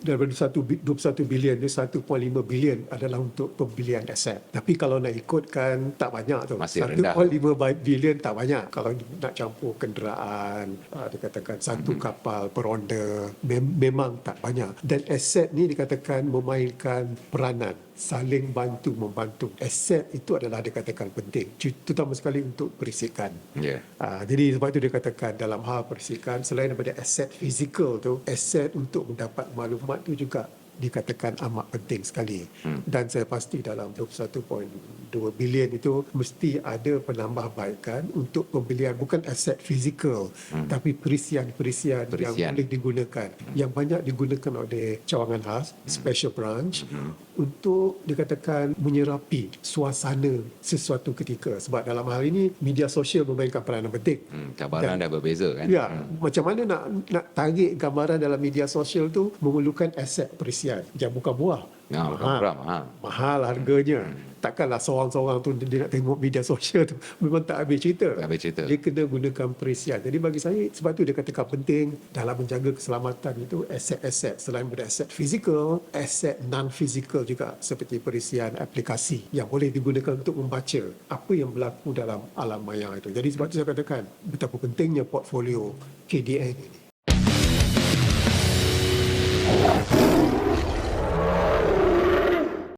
daripada 1 bi- 21 bilion ni 1.5 bilion adalah untuk pembelian aset. Tapi kalau nak ikutkan tak banyak tu. Masih 1.5 rendah. ba- bilion tak banyak. Kalau nak campur kenderaan, ah, dikatakan satu Hmm. kapal per ronda mem- memang tak banyak. Dan aset ni dikatakan memainkan peranan saling bantu membantu. Aset itu adalah dikatakan penting, terutama sekali untuk perisikan. Ya. Ah, jadi sebab itu dia katakan dalam hal perisikan selain daripada aset fizikal tu, aset untuk mendapat maklumat tu juga dikatakan amat penting sekali. Hmm. Dan saya pasti dalam 21.2 bilion itu mesti ada penambahbaikan untuk pembelian bukan aset fizikal hmm. tapi perisian-perisian yang boleh digunakan. Hmm. Yang banyak digunakan oleh cawangan khas, hmm. special branch hmm. untuk dikatakan menyerapi suasana sesuatu ketika. Sebab dalam hal ini media sosial memainkan peranan penting. Hmm, cabaran dah berbeza kan? Ya, hmm. macam mana nak nak tarik gambaran dalam media sosial tu memerlukan aset perisian. Yang bukan buah. Ya, bukan murah, mahal. Mahal harganya. Takkanlah seorang-seorang tu dia nak tengok media sosial tu. Memang tak habis cerita. Tak habis cerita. Dia kena gunakan perisian. Jadi bagi saya, sebab tu dia katakan penting dalam menjaga keselamatan itu aset-aset. Selain daripada aset fizikal, aset non-fizikal juga seperti perisian aplikasi yang boleh digunakan untuk membaca apa yang berlaku dalam alam maya itu. Jadi sebab tu saya katakan betapa pentingnya portfolio KDN ini.